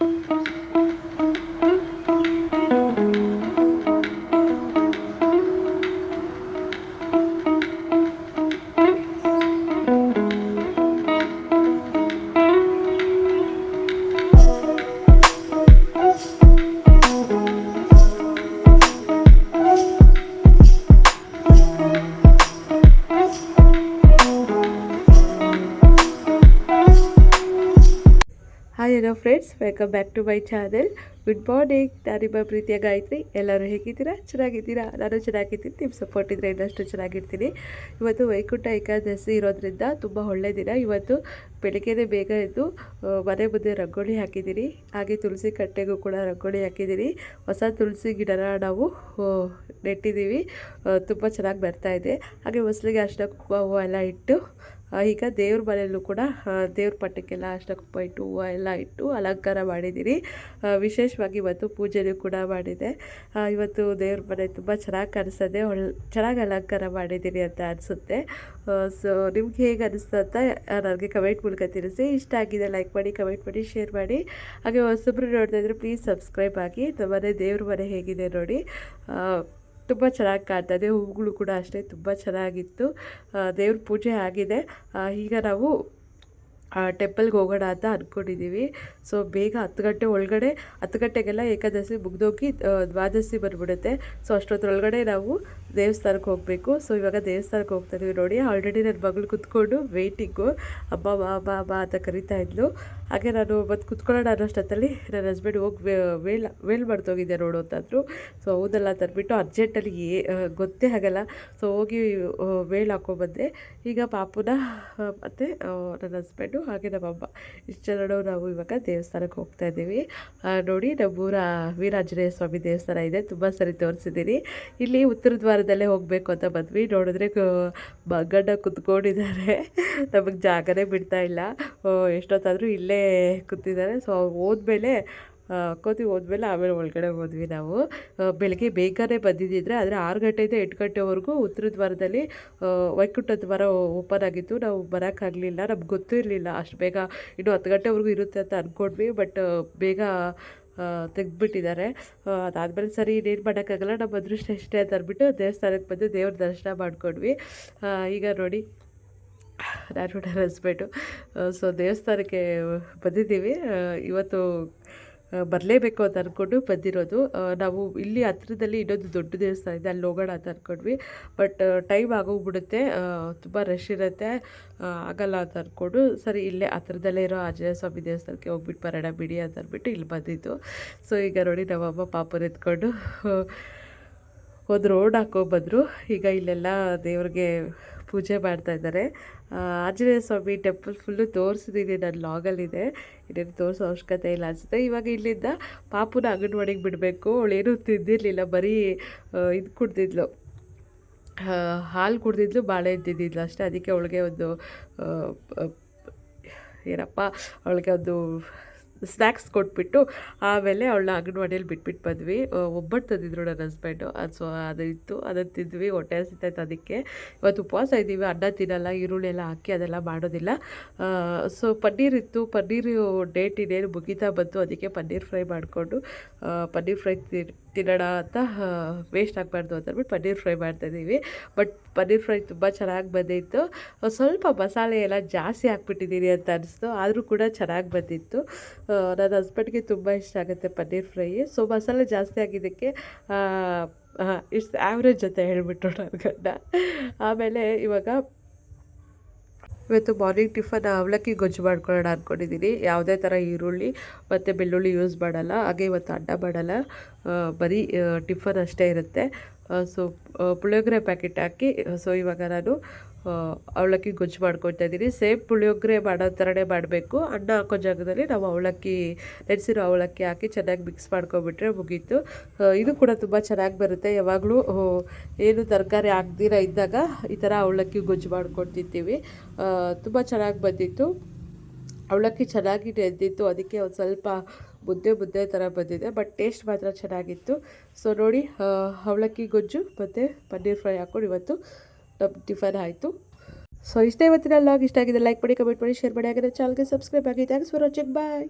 嗯。hi hello friends welcome back to my channel good morning ನಾನಿಮ್ಮ ಪ್ರೀತಿಯ ಗಾಯತ್ರಿ. ಎಲ್ಲರೂ ಹೇಗಿದ್ದೀರಾ? ಚೆನ್ನಾಗಿದ್ದೀರಾ? ನಾನು ಚೆನ್ನಾಗಿದ್ದೀನಿ. ನಿಮ್ಮ ಸಪೋರ್ಟ್ ಇದ್ದರೆ ಇನ್ನಷ್ಟು ಚೆನ್ನಾಗಿರ್ತೀನಿ. ಇವತ್ತು ವೈಕುಂಠ ಏಕಾದಶಿ ಇರೋದ್ರಿಂದ ತುಂಬ ಒಳ್ಳೆಯ ದಿನ. ಇವತ್ತು ಬೆಳಗ್ಗೆನೇ ಬೇಗ ಎದ್ದು ಮನೆ ಮುಂದೆ ರಂಗೋಲಿ ಹಾಕಿದ್ದೀನಿ. ಹಾಗೆ ತುಳಸಿ ಕಟ್ಟೆಗೂ ಕೂಡ ರಂಗೋಲಿ ಹಾಕಿದ್ದೀನಿ. ಹೊಸ ತುಳಸಿ ಗಿಡನ ನಾವು ನೆಟ್ಟಿದ್ದೀವಿ. ತುಂಬ ಚೆನ್ನಾಗಿ ಬರ್ತಾಯಿದೆ ಹಾಗೆ ಮೊಸಲಿಗೆ ಅರ್ಶಿನ ಕುಂಕುಮ ಹೂವು ಎಲ್ಲ ಇಟ್ಟು ಈಗ ದೇವ್ರ ಮನೆಯಲ್ಲೂ ಕೂಡ ದೇವ್ರ ಪಟ್ಟಕ್ಕೆಲ್ಲ ಕುಂಕುಮ ಇಟ್ಟು ಹೂವು ಎಲ್ಲ ಇಟ್ಟು ಅಲಂಕಾರ ಮಾಡಿದ್ದೀರಿ. ವಿಶೇಷವಾಗಿ ಇವತ್ತು ಪೂಜೆಯೂ ಕೂಡ ಮಾಡಿದೆ. ಇವತ್ತು ದೇವ್ರ ಮನೆ ತುಂಬ ಚೆನ್ನಾಗಿ ಕಾಣಿಸ್ತದೆ. ಒಳ್ಳೆ ಚೆನ್ನಾಗಿ ಅಲಂಕಾರ ಮಾಡಿದ್ದೀರಿ ಅಂತ ಅನಿಸುತ್ತೆ. ಸೊ, ನಿಮ್ಗೆ ಹೇಗೆ ಅನಿಸ್ತು ಅಂತ ನನಗೆ ಕಮೆಂಟ್ ಮೂಲಕ ತಿಳಿಸಿ. ಇಷ್ಟ ಆಗಿದೆ ಲೈಕ್ ಮಾಡಿ, ಕಮೆಂಟ್ ಮಾಡಿ, ಶೇರ್ ಮಾಡಿ. ಹಾಗೆ ಹೊಸಬ್ರು ನೋಡ್ತಾ ಇದ್ರೆ ಪ್ಲೀಸ್ ಸಬ್ಸ್ಕ್ರೈಬ್ ಆಗಿ. ನಮ್ಮನೆ ದೇವ್ರ ಮನೆ ಹೇಗಿದೆ ನೋಡಿ. ತುಂಬ ಚೆನ್ನಾಗಿ ಇದೆ ಹೂಗಳು ಕೂಡ ಅಷ್ಟೇ ತುಂಬ ಚೆನ್ನಾಗಿತ್ತು. ದೇವ್ರ ಪೂಜೆ ಆಗಿದೆ. ಈಗ ನಾವು ಟೆಂಪಲ್ಗೆ ಹೋಗೋಣ ಅಂತ ಅಂದ್ಕೊಂಡಿದ್ದೀವಿ ಸೊ, ಬೇಗ ಹತ್ತು ಗಂಟೆ ಒಳಗಡೆ, ಹತ್ತು ಗಂಟೆಗೆಲ್ಲ ಏಕಾದಶಿ ಮುಗ್ದೋಗಿ ದ್ವಾದಶಿ ಬಂದ್ಬಿಡುತ್ತೆ. ಸೊ ಅಷ್ಟೊತ್ತರೊಳಗಡೆ ನಾವು ದೇವಸ್ಥಾನಕ್ಕೆ ಹೋಗಬೇಕು. ಸೊ ಇವಾಗ ದೇವಸ್ಥಾನಕ್ಕೆ ಹೋಗ್ತಾ ಇದೀವಿ ನೋಡಿ. ಆಲ್ರೆಡಿ ನನ್ನ ಮಗಳು ಕುತ್ಕೊಂಡು ವೆಯ್ಟಿಂಗು ಅಮ್ಮ ಬಾ ಬಾ ಬಾ ಅಂತ ಕರಿತಾ ಇದ್ಲು. ಹಾಗೆ ನಾನು ಮತ್ತೆ ಕುತ್ಕೊಳ್ಳೋಣ ಅನ್ನೋಷ್ಟೊತ್ತಲ್ಲಿ ನನ್ನ ಹಸ್ಬೆಂಡ್ ಹೋಗಿ ವೇಲ್ ವೇಲ್ ಮಾಡ್ತೋಗಿದ್ದೆ ನೋಡು ಅಂತಂದರು. ಸೊ ಹೌದಲ್ಲ ಅಂತ ಅಂದ್ಬಿಟ್ಟು ಅರ್ಜೆಂಟಲ್ಲಿ ಏ ಗೊತ್ತೇ ಆಗಲ್ಲ. ಸೊ ಹೋಗಿ ವೇಲ್ ಹಾಕೊಂಬಂದೆ ಈಗ ಪಾಪುನ ಮತ್ತು ನನ್ನ ಹಸ್ಬೆಂಡು ಹಾಗೆ ನಮ್ಮಮ್ಮ ಇಷ್ಟು ಜನ ನಾವು ಇವಾಗ ದೇವಸ್ಥಾನಕ್ಕೆ ಹೋಗ್ತಾ ಇದ್ದೀವಿ. ನೋಡಿ ನೋಡಿ ನಮ್ಮೂರ ವೀರಾಂಜನೇಯ ಸ್ವಾಮಿ ದೇವಸ್ಥಾನ ಇದೆ. ತುಂಬ ಸರಿ ತೋರಿಸಿದ್ದೀನಿ. ಇಲ್ಲಿ ಉತ್ತರ ದ್ವಾರದಲ್ಲೇ ಹೋಗಬೇಕು ಅಂತ ಬಂದ್ವಿ. ನೋಡಿದ್ರೆ ಕ- ಮ- ಗಂಡ ಕುತ್ಕೊಂಡಿದ್ದಾರೆ. ನಮಗೆ ಜಾಗನೇ ಬಿಡ್ತಾ ಇಲ್ಲ. ಎಷ್ಟೊತ್ತಾದರೂ ಇಲ್ಲೇ ಕೂತಿದ್ದಾರೆ. ಸೊ ಹೋದ್ಮೇಲೆ ಕೋತಿ ಹೋದ್ಮೇಲೆ ಆಮೇಲೆ ಒಳಗಡೆ ಹೋದ್ವಿ ನಾವು. ಬೆಳಗ್ಗೆ ಬೇಗನೆ ಬಂದಿದ್ದಿದ್ರೆ ಆದರೆ ಆರು ಗಂಟೆಯಿಂದ ಎಂಟು ಗಂಟೆವರೆಗೂ ಉತ್ತರ ದ್ವಾರದಲ್ಲಿ ವೈಕುಂಠ ದ್ವಾರ ಓಪನ್ ಆಗಿತ್ತು. ನಾವು ಬರೋಕ್ಕಾಗಲಿಲ್ಲ ನಮ್ಗೆ ಗೊತ್ತೂ ಇರಲಿಲ್ಲ ಅಷ್ಟು ಬೇಗ, ಇನ್ನು ಹತ್ತು ಗಂಟೆವರೆಗೂ ಇರುತ್ತೆ ಅಂತ ಅಂದ್ಕೊಂಡ್ವಿ ಬಟ್, ಬೇಗ ತೆಗೆದ್ಬಿಟ್ಟಿದ್ದಾರೆ. ಅದಾದಮೇಲೆ ಸರಿ, ಇನ್ನೇನು ಮಾಡೋಕ್ಕಾಗಲ್ಲ. ನಮ್ಮ ಅದೃಷ್ಟ ಇಷ್ಟೇ ಅಂತ ಅಂದ್ಬಿಟ್ಟು ದೇವಸ್ಥಾನಕ್ಕೆ ಬಂದು ದೇವ್ರ ದರ್ಶನ ಮಾಡ್ಕೊಂಡ್ವಿ. ಈಗ ನೋಡಿ, ನಾನು ಹಸ್ಬೆಂಡು ಸೊ ದೇವಸ್ಥಾನಕ್ಕೆ ಬಂದಿದ್ದೀವಿ. ಇವತ್ತು ಬರಲೇಬೇಕು ಅಂತ ಅಂದ್ಕೊಂಡು ಬಂದಿರೋದು. ನಾವು ಇಲ್ಲಿ ಹತ್ರದಲ್ಲಿ ಇನ್ನೊಂದು ದೊಡ್ಡ ದೇವಸ್ಥಾನ ಇದೆ, ಅಲ್ಲಿ ಹೋಗೋಣ ಅಂತ ಅಂದ್ಕೊಂಡ್ವಿ ಬಟ್ ಟೈಮ್ ಆಗೋಗ್ಬಿಡುತ್ತೆ ತುಂಬ ರಶ್ ಇರುತ್ತೆ ಆಗಲ್ಲ ಅಂತ ಅಂದ್ಕೊಂಡು ಸರಿ ಇಲ್ಲೇ ಹತ್ರದಲ್ಲೇ ಇರೋ ಆಂಜನೇಯ ಸ್ವಾಮಿ ದೇವಸ್ಥಾನಕ್ಕೆ ಹೋಗ್ಬಿಟ್ಟು ಬರೋಣ ಬಿಡಿ ಅಂತ ಅಂದ್ಬಿಟ್ಟು ಇಲ್ಲಿ ಬಂದಿದ್ದು. ಸೊ ಈಗ ನೋಡಿ ನಮ್ಮಮ್ಮ ಪಾಪನ ಎತ್ಕೊಂಡು ಒಂದು ರೋಡ್ ಹಾಕೋಬದ್ರು ಈಗ ಇಲ್ಲೆಲ್ಲ ದೇವ್ರಿಗೆ ಪೂಜೆ ಮಾಡ್ತಾ ಇದ್ದಾರೆ. ಆಂಜನೇಯ ಸ್ವಾಮಿ ಟೆಂಪಲ್ ಫುಲ್ಲು ತೋರಿಸಿದ್ದೀನಿ ನನ್ನ ಲಾಗಲ್ಲಿದೆ ಇನ್ನೇನು ತೋರಿಸೋ ಅವಶ್ಯಕತೆ ಇಲ್ಲ ಅನಿಸುತ್ತೆ. ಇವಾಗ ಇಲ್ಲಿಂದ ಪಾಪುನ ಅಂಗನವಾಡಿಗೆ ಬಿಡಬೇಕು. ಅವಳೇನೂ ತಿಂದಿರಲಿಲ್ಲ. ಬರೀ ಇದು ಕುಡ್ದಿದ್ಲು. ಹಾಲು ಕುಡ್ದಿದ್ಲು, ಬಾಳೆ ತಿಂದಿದ್ಲು ಅಷ್ಟೇ. ಅದಕ್ಕೆ ಅವಳಿಗೆ ಒಂದು ಏನಪ್ಪ, ಅವಳಿಗೆ ಒಂದು ಸ್ನ್ಯಾಕ್ಸ್ ಕೊಟ್ಬಿಟ್ಟು ಆಮೇಲೆ ಅವಳನ್ನ ಅಂಗನವಾಡಿಯಲ್ಲಿ ಬಿಟ್ಬಿಟ್ಟು ಬಂದ್ವಿ. ಒಬ್ಬಟ್ಟು ತಂದಿದ್ರು ನನ್ನ ಹಸ್ಬೆಂಡು ಅದು ಸೊ ಅದು ಇತ್ತು ಅದನ್ನು ತಿಂದ್ವಿ, ಹೊಟ್ಟೆ ಹಸಿತಾಯ್ತು ಅದಕ್ಕೆ. ಇವತ್ತು ಉಪವಾಸ ಇದ್ದೀವಿ, ಅನ್ನ ತಿನ್ನಲ್ಲ, ಈರುಳ್ಳಿ ಎಲ್ಲ ಹಾಕಿ ಅದೆಲ್ಲ ಮಾಡೋದಿಲ್ಲ. ಸೊ ಪನ್ನೀರ್ ಇತ್ತು. ಪನ್ನೀರು ಡೇಟ್ ಇನ್ನೇನು ಮುಗಿತಾ ಬಂತು, ಅದಕ್ಕೆ ಪನ್ನೀರ್ ಫ್ರೈ ಮಾಡಿಕೊಂಡು ಪನ್ನೀರ್ ಫ್ರೈ ತಿನ್ ತಿನ್ನೋಣ ಅಂತ ವೇಸ್ಟ್ ಆಗಬಾರ್ದು ಅಂತಂದ್ಬಿಟ್ಟು ಪನ್ನೀರ್ ಫ್ರೈ ಮಾಡ್ತಾಯಿದ್ದೀವಿ ಬಟ್ ಪನ್ನೀರ್ ಫ್ರೈ ತುಂಬ ಚೆನ್ನಾಗಿ ಬಂದಿತ್ತು. ಸ್ವಲ್ಪ ಮಸಾಲೆ ಎಲ್ಲ ಜಾಸ್ತಿ ಹಾಕ್ಬಿಟ್ಟಿದ್ದೀನಿ ಅಂತ ಅನಿಸ್ತು. ಆದರೂ ಕೂಡ ಚೆನ್ನಾಗಿ ಬಂದಿತ್ತು. ನನ್ನ ಹಸ್ಬೆಂಡ್ಗೆ ತುಂಬ ಇಷ್ಟ ಆಗುತ್ತೆ ಪನ್ನೀರ್ ಫ್ರೈ. ಸೊ ಮಸಾಲೆ ಜಾಸ್ತಿ ಆಗಿದ್ದಕ್ಕೆ ಇಷ್ಟು ಆ್ಯಾವ್ರೇಜ್ ಅಂತ ಹೇಳ್ಬಿಟ್ರು ನನ್ನ ಆಮೇಲೆ ಇವಾಗ ಇವತ್ತು ಮಾರ್ನಿಂಗ್ ಟಿಫನ್ ಅವಲಕ್ಕಿ ಗೊಜ್ಜು ಮಾಡ್ಕೊಳ್ಳೋಣ ಅಂದ್ಕೊಂಡಿದ್ದೀನಿ ಯಾವುದೇ ಥರ ಈರುಳ್ಳಿ, ಮತ್ತು ಬೆಳ್ಳುಳ್ಳಿ ಯೂಸ್ ಮಾಡಲ್ಲ. ಹಾಗೆ ಇವತ್ತು ಅಡ್ಡ ಮಾಡಲ್ಲ. ಬರೀ ಟಿಫನ್ ಅಷ್ಟೇ ಇರುತ್ತೆ. ಸೊ ಪುಳಿಯೋಗರೆ ಪ್ಯಾಕೆಟ್ ಹಾಕಿ ಸೊ ಇವಾಗ ನಾನು ಅವಲಕ್ಕಿ ಗೊಜ್ಜು ಮಾಡ್ಕೊಳ್ತಾ ಇದ್ದೀನಿ. ಸೇಮ್ ಪುಳಿಯೋಗರೆ ಮಾಡೋ ಥರನೇ ಮಾಡಬೇಕು. ಅನ್ನ ಹಾಕೋ ಜಾಗದಲ್ಲಿ ನಾವು ಅವಲಕ್ಕಿ, ನೆನೆಸಿರೋ ಅವಲಕ್ಕಿ ಹಾಕಿ ಚೆನ್ನಾಗಿ ಮಿಕ್ಸ್ ಮಾಡ್ಕೊಬಿಟ್ರೆ ಮುಗೀತು. ಇದು ಕೂಡ ತುಂಬ ಚೆನ್ನಾಗಿ ಬರುತ್ತೆ. ಯಾವಾಗಲೂ ಏನು ತರಕಾರಿ ಹಾಕ್ದಿರ ಇದ್ದಾಗ ಈ ಥರ ಅವಲಕ್ಕಿ ಗೊಜ್ಜು ಮಾಡ್ಕೊಂಡು ತುಂಬ ಚೆನ್ನಾಗಿ ಬಂದಿತ್ತು. ಅವಲಕ್ಕಿ ಚೆನ್ನಾಗಿ ನೆಂದಿತ್ತು ಅದಕ್ಕೆ ಒಂದು ಸ್ವಲ್ಪ ಮುದ್ದೆ ಮುದ್ದೆ ಥರ ಬಂದಿದೆ. ಬಟ್ ಟೇಸ್ಟ್ ಮಾತ್ರ ಚೆನ್ನಾಗಿತ್ತು. ಸೊ ನೋಡಿ ಅವಲಕ್ಕಿ, ಗೊಜ್ಜು ಮತ್ತು ಪನ್ನೀರ್ ಫ್ರೈ ಹಾಕ್ಕೊಂಡು ಇವತ್ತು ನಮ್ಮ ಟಿಫನ್ ಆಯಿತು. ಸೊ ಇಷ್ಟೇ ಇವತ್ತಿನ ಲಾಗ್ ಇಷ್ಟ ಆಗಿದೆ ಲೈಕ್ ಮಾಡಿ ಕಮೆಂಟ್ ಮಾಡಿ ಶೇರ್ ಮಾಡಿ. ಹಾಗೆ ಚಾನಲ್ಗೆ ಸಬ್ಸ್ಕ್ರೈಬ್ ಆಗಿ. Thanks for watching bye